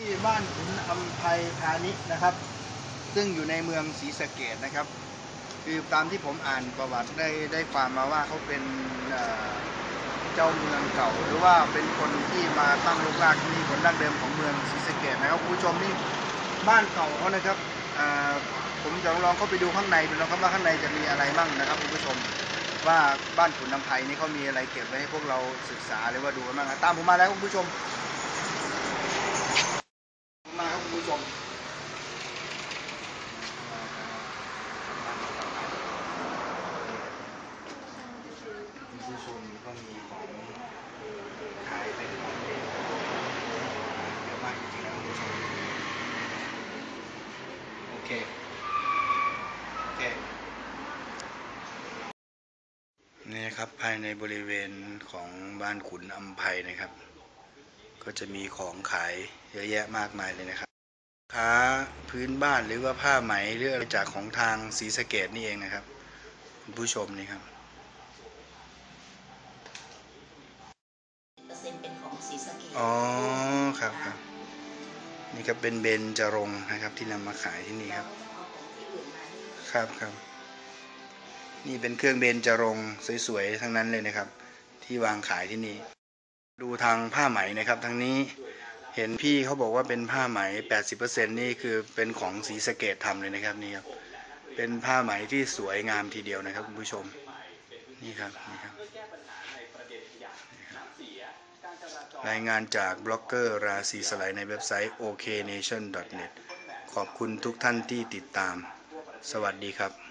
ที่บ้านขุนอัมไพพาณิชย์นะครับ ซึ่งอยู่ในเมืองศรีสะเกดนะครับ คือตามที่ผมอ่านประวัติได้ได้ความมาว่าเขาเป็นเจ้าเมืองเก่า หรือว่าเป็นคนที่มาตั้งรกรากที่นี่คนดั้งเดิมของเมืองศรีสะเกดนะครับคุณผู้ชมนี่บ้านเก่าเขานะครับผมจะลองเข้าไปดูข้างในดูนะครับว่าข้างในจะมีอะไรบ้างนะครับคุณผู้ชมว่าบ้านขุนน้ำไผ่นี่เขามีอะไรเก็บไว้ให้พวกเราศึกษาหรือว่าดูกันบ้างตามผมมาแล้วคุณผู้ชม มาครับคุณผู้ชมคุณ ผู้ชมก็มีของขายเป็นของเล่นเยอะมากจริงๆนะคุณผู้ชมโอเคโอเคนี่นะครับภายในบริเวณของบ้านขุนอัมไพนะครับ ก็จะมีของขายเยอะแยะมากมายเลยนะครับค้าพื้นบ้านหรือว่าผ้าไหมหรืออะไรจากของทางศรีสะเกดนี่เองนะครับ คุณผู้ชมนี่ครับ เปอร์เซ็นต์เป็นของ ศรีสะเกษอ๋อครับครับนี่ครับเป็นเบญจรงนะครับ ที่นำมาขายที่นี่ครับ ครับครับ นี่เป็นเครื่องเบญจรงสวยๆทั้งนั้นเลยนะครับ ที่วางขายที่นี่ ดูทางผ้าไหมนะครับทางนี้เห็นพี่เขาบอกว่าเป็นผ้าไหม 80%นี่คือเป็นของสีสเกตทำเลยนะครับนี่ครับ เป็นผ้าไหมที่สวยงามทีเดียวนะครับคุณผู้ชม นี่ครับนี่ครับ รายงานจากบล็อกเกอร์ราศีสไลด์ในเว็บไซต์ oknation.net ขอบคุณทุกท่านที่ติดตาม สวัสดีครับ